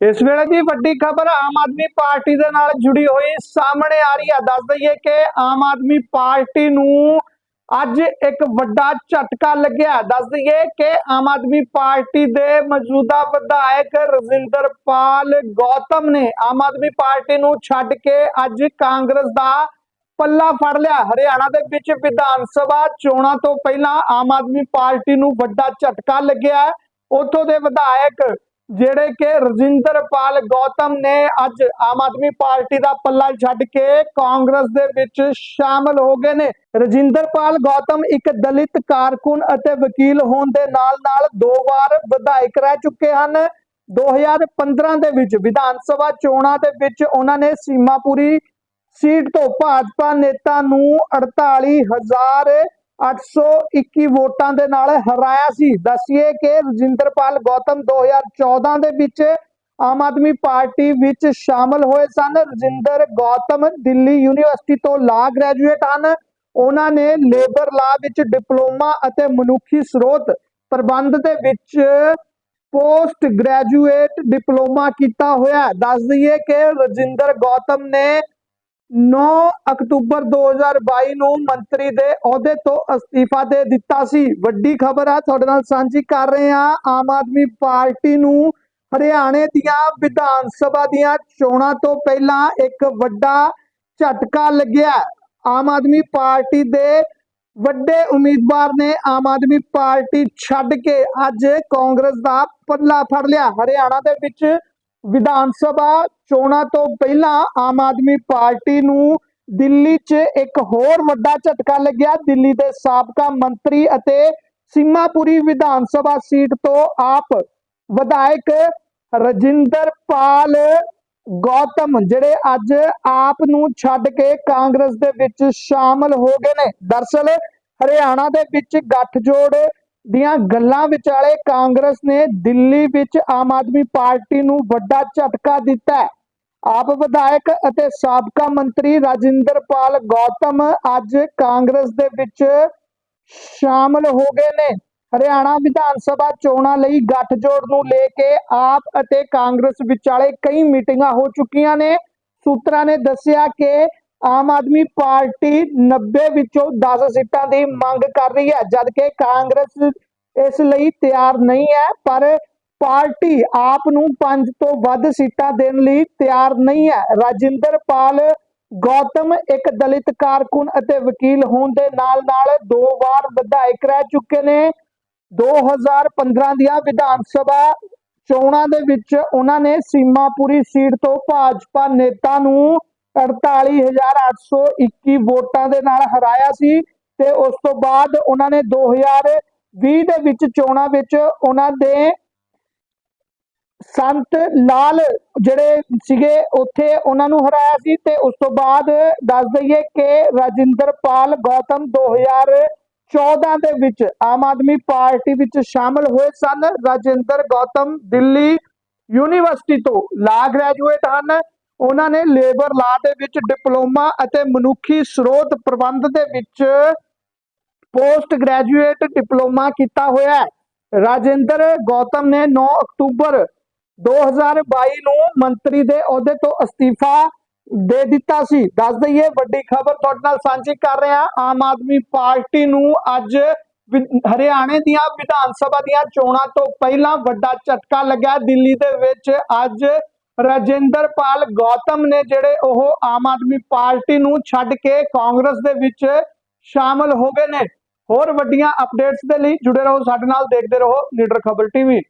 ਇਸ ਵੇਲੇ ਦੀ ਵੱਡੀ ਖਬਰ ਆਮ ਆਦਮੀ ਪਾਰਟੀ ਦੇ ਨਾਲ ਜੁੜੀ ਹੋਈ ਸਾਹਮਣੇ ਆ ਰਹੀ ਹੈ। ਦੱਸ ਦਈਏ ਕਿ ਆਮ ਆਦਮੀ ਪਾਰਟੀ ਨੂੰ ਅੱਜ ਇੱਕ ਵੱਡਾ ਝਟਕਾ ਲੱਗਿਆ ਦੱਸ ਦਈਏ ਕਿ ਆਮ ਆਦਮੀ ਪਾਰਟੀ ਦੇ ਮੌਜੂਦਾ ਵਿਧਾਇਕ ਰਜਿੰਦਰਪਾਲ ਗੌਤਮ ਨੇ ਆਮ ਆਦਮੀ ਪਾਰਟੀ ਨੂੰ ਛੱਡ ਕੇ ਅੱਜ ਕਾਂਗਰਸ ਦਾ ਪੱਲਾ ਫੜ ਲਿਆ। ਹਰਿਆਣਾ ਦੇ ਵਿੱਚ ਵਿਧਾਨ ਸਭਾ ਚੋਣਾਂ ਤੋਂ ਪਹਿਲਾਂ ਆਮ ਆਦਮੀ ਪਾਰਟੀ ਨੂੰ ਵੱਡਾ ਝਟਕਾ ਲੱਗਿਆ। ਉੱਥੋਂ ਦੇ ਵਿਧਾਇਕ ਜਿਹੜੇ ਕਿ ਰਜਿੰਦਰਪਾਲ ਗੌਤਮ ਨੇ ਅੱਜ ਆਮ ਆਦਮੀ ਪਾਰਟੀ ਦਾ ਪੱਲਾ ਛੱਡ ਕੇ ਕਾਂਗਰਸ ਦੇ ਵਿੱਚ ਸ਼ਾਮਲ ਹੋ ਗਏ ਨੇ। ਰਜਿੰਦਰਪਾਲ ਗੌਤਮ ਇੱਕ ਦਲਿਤ ਕਾਰਕੁਨ ਅਤੇ ਵਕੀਲ ਹੋਣ ਦੇ ਨਾਲ-ਨਾਲ ਦੋ ਵਾਰ ਵਿਧਾਇਕ ਰਹਿ ਚੁੱਕੇ ਹਨ। 2015 ਦੇ ਵਿੱਚ ਵਿਧਾਨ ਸਭਾ ਚੋਣਾਂ ਦੇ ਵਿੱਚ ਉਹਨਾਂ ਨੇ ਸੀਮਾਪੁਰੀ ਸੀਟ ਤੋਂ ਭਾਜਪਾ ਨੇਤਾ ਨੂੰ 48821 ਵੋਟਾਂ ਦੇ ਨਾਲ ਹਰਾਇਆ ਸੀ। ਦੱਸਿਏ ਕਿ ਰਜਿੰਦਰਪਾਲ ਗੌਤਮ 2014 ਦੇ ਵਿੱਚ ਆਮ ਆਦਮੀ ਪਾਰਟੀ ਵਿੱਚ ਸ਼ਾਮਲ ਹੋਏ ਸਨ। ਰਜਿੰਦਰ ਗੌਤਮ ਦਿੱਲੀ ਯੂਨੀਵਰਸਿਟੀ ਤੋਂ ਲਾ ਗ੍ਰੈਜੂਏਟ ਹਨ। ਉਹਨਾਂ ਨੇ ਲੇਬਰ ਲਾ ਵਿੱਚ ਡਿਪਲੋਮਾ ਅਤੇ ਮਨੁੱਖੀ ਸਰੋਤ ਪ੍ਰਬੰਧ ਦੇ ਵਿੱਚ ਪੋਸਟ ਗ੍ਰੈਜੂਏਟ ਡਿਪਲੋਮਾ ਕੀਤਾ ਹੋਇਆ। ਦੱਸ ਦਈਏ ਕਿ ਰਜਿੰਦਰ ਗੌਤਮ ਨੇ 9 ਅਕਤੂਬਰ 2022 ਨੂੰ ਮੰਤਰੀ ਦੇ ਅਹੁਦੇ ਤੋਂ ਅਸਤੀਫਾ ਦੇ ਦਿੱਤਾ ਸੀ। ਵੱਡੀ ਖਬਰ ਹੈ ਤੁਹਾਡੇ ਨਾਲ ਸਾਂਝੀ ਕਰ ਰਹੇ ਹਾਂ। ਆਮ ਆਦਮੀ ਪਾਰਟੀ ਨੂੰ ਹਰਿਆਣੇ ਦੀਆਂ ਵਿਧਾਨ ਸਭਾ ਦੀਆਂ ਚੋਣਾਂ ਤੋਂ ਪਹਿਲਾਂ ਇੱਕ ਵੱਡਾ ਝਟਕਾ ਲੱਗਿਆ। ਆਮ ਆਦਮੀ ਪਾਰਟੀ ਦੇ ਵੱਡੇ ਉਮੀਦਵਾਰ ਨੇ ਆਮ ਆਦਮੀ ਪਾਰਟੀ ਛੱਡ ਕੇ ਅੱਜ ਕਾਂਗਰਸ ਦਾ ਪੱਲਾ ਫੜ ਲਿਆ। ਹਰਿਆਣਾ ਦੇ ਵਿੱਚ ਵਿਧਾਨ ਸਭਾ ਚੋਣਾਂ ਤੋਂ ਪਹਿਲਾਂ ਆਮ ਆਦਮੀ ਪਾਰਟੀ ਨੂੰ ਦਿੱਲੀ 'ਚ ਇੱਕ ਹੋਰ ਵੱਡਾ ਝਟਕਾ ਲੱਗਿਆ। ਦਿੱਲੀ ਦੇ ਸਾਬਕਾ ਮੰਤਰੀ ਅਤੇ ਸੀਮਾਪੁਰੀ ਵਿਧਾਨ ਸਭਾ ਸੀਟ ਤੋਂ ਆਪ ਵਿਧਾਇਕ ਰਜਿੰਦਰਪਾਲ ਗੌਤਮ, ਜਿਹੜੇ ਅੱਜ ਆਪ ਨੂੰ ਛੱਡ ਕੇ ਕਾਂਗਰਸ ਦੇ ਵਿੱਚ ਸ਼ਾਮਲ ਹੋ ਗਏ ਨੇ। ਦਰਸਲ, ਹਰਿਆਣਾ ਦੇ ਵਿੱਚ ਗੱਠਜੋੜ ਦੀਆਂ ਗੱਲਾਂ ਵਿਚਾਲੇ ਕਾਂਗਰਸ ਨੇ ਦਿੱਲੀ ਵਿੱਚ ਆਮ ਆਦਮੀ ਪਾਰਟੀ ਨੂੰ ਵੱਡਾ ਝਟਕਾ ਦਿੱਤਾ ਹੈ। ਆਪ ਵਿਧਾਇਕ ਅਤੇ ਸਾਬਕਾ ਮੰਤਰੀ ਰਾਜਿੰਦਰਪਾਲ ਗੌਤਮ ਅੱਜ ਕਾਂਗਰਸ ਦੇ ਵਿੱਚ ਸ਼ਾਮਲ ਹੋ ਗਏ ਨੇ। ਹਰਿਆਣਾ ਵਿਧਾਨ ਸਭਾ ਚੋਣਾਂ ਲਈ ਗੱਠਜੋੜ ਨੂੰ ਲੈ ਕੇ ਆਪ ਅਤੇ ਕਾਂਗਰਸ ਵਿਚਾਲੇ ਕਈ ਮੀਟਿੰਗਾਂ ਹੋ ਚੁੱਕੀਆਂ ਨੇ। ਸੂਤਰਾਂ ਨੇ ਦੱਸਿਆ ਕਿ ਆਮ ਆਦਮੀ ਪਾਰਟੀ 90 ਵਿੱਚੋਂ 10 ਸੀਟਾਂ ਦੀ ਮੰਗ ਕਰ ਰਹੀ ਹੈ, ਜਦਕਿ ਕਾਂਗਰਸ ਇਸ ਲਈ ਤਿਆਰ ਨਹੀਂ ਹੈ, ਪਰ ਪਾਰਟੀ ਆਪ ਨੂੰ ਪੰਜ ਤੋਂ ਵੱਧ ਸੀਟਾਂ ਦੇਣ ਲਈ ਤਿਆਰ ਨਹੀਂ ਹੈ। ਰਾਜਿੰਦਰਪਾਲ ਗੌਤਮ ਇੱਕ ਦਲਿਤ ਕਾਰਕੁਨ ਅਤੇ ਵਕੀਲ ਹੋਣ ਦੇ ਨਾਲ-ਨਾਲ ਦੋ ਵਾਰ ਵਿਧਾਇਕ ਰਹਿ ਚੁੱਕੇ ਨੇ। 2015 ਦੀਆਂ ਵਿਧਾਨ ਸਭਾ ਚੋਣਾਂ ਦੇ ਵਿੱਚ ਉਹਨਾਂ ਨੇ ਸੀਮਾਪੁਰੀ ਸੀਟ ਤੋਂ ਭਾਜਪਾ ਨੇਤਾ ਨੂੰ 48821 ਵੋਟਾਂ ਦੇ ਨਾਲ ਹਰਾਇਆ ਸੀ ਤੇ ਉਸ ਤੋਂ ਬਾਅਦ ਉਹਨਾਂ ਨੇ 2020 ਦੇ ਵਿੱਚ ਚੋਣਾਂ ਵਿੱਚ ਉਹਨਾਂ ਦੇ ਸੰਤ ਲਾਲ ਜਿਹੜੇ ਸੀਗੇ ਉੱਥੇ ਉਹਨਾਂ ਨੂੰ ਹਰਾਇਆ ਸੀ ਤੇ ਉਸ ਤੋਂ ਬਾਅਦ ਦੱਸ ਦਈਏ ਕਿ ਰਾਜਿੰਦਰਪਾਲ ਗੌਤਮ 2014 ਦੇ ਵਿੱਚ ਆਮ ਆਦਮੀ ਪਾਰਟੀ ਵਿੱਚ ਸ਼ਾਮਲ ਹੋਏ ਸਨ। ਰਾਜਿੰਦਰ ਗੌਤਮ ਦਿੱਲੀ ਯੂਨੀਵਰਸਿਟੀ ਤੋਂ ਲਾ ਗ੍ਰੈਜੂਏਟ ਹਨ। ਉਹਨਾਂ ਨੇ ਲੇਬਰ ਲਾ ਦੇ ਵਿੱਚ ਡਿਪਲੋਮਾ ਅਤੇ ਮਨੁੱਖੀ ਸਰੋਤ ਪ੍ਰਬੰਧ ਦੇ ਵਿੱਚ ਪੋਸਟ ਗ੍ਰੈਜੂਏਟ ਡਿਪਲੋਮਾ ਕੀਤਾ ਹੋਇਆ ਹੈ। ਰਾਜਿੰਦਰ ਗੌਤਮ ਨੇ 9 ਅਕਤੂਬਰ 2022 ਨੂੰ ਮੰਤਰੀ ਦੇ ਅਹੁਦੇ ਤੋਂ ਅਸਤੀਫਾ ਦੇ ਦਿੱਤਾ ਸੀ। ਦੱਸ ਦਈਏ, ਵੱਡੀ ਖਬਰ ਤੁਹਾਡੇ ਨਾਲ ਸਾਂਝੀ ਕਰ ਰਹੇ ਹਾਂ ਆਮ ਆਦਮੀ ਪਾਰਟੀ ਨੂੰ ਅੱਜ ਹਰਿਆਣੇ ਦੀਆਂ ਵਿਧਾਨ ਸਭਾ ਦੀਆਂ ਚੋਣਾਂ ਤੋਂ ਪਹਿਲਾਂ ਵੱਡਾ ਝਟਕਾ ਲੱਗਾ ਦਿੱਲੀ ਦੇ ਵਿੱਚ ਅੱਜ ਰਾਜਿੰਦਰਪਾਲ ਗੌਤਮ ਨੇ ਜਿਹੜੇ ਉਹ ਆਮ ਆਦਮੀ ਪਾਰਟੀ ਨੂੰ ਛੱਡ ਕੇ ਕਾਂਗਰਸ ਦੇ ਵਿੱਚ ਸ਼ਾਮਲ ਹੋ ਗਏ ਨੇ। ਹੋਰ ਵੱਡੀਆਂ ਅਪਡੇਟਸ ਦੇ ਲਈ ਜੁੜੇ ਰਹੋ ਸਾਡੇ ਨਾਲ, ਦੇਖਦੇ ਰਹੋ ਲੀਡਰ ਖਬਰ ਟੀਵੀ।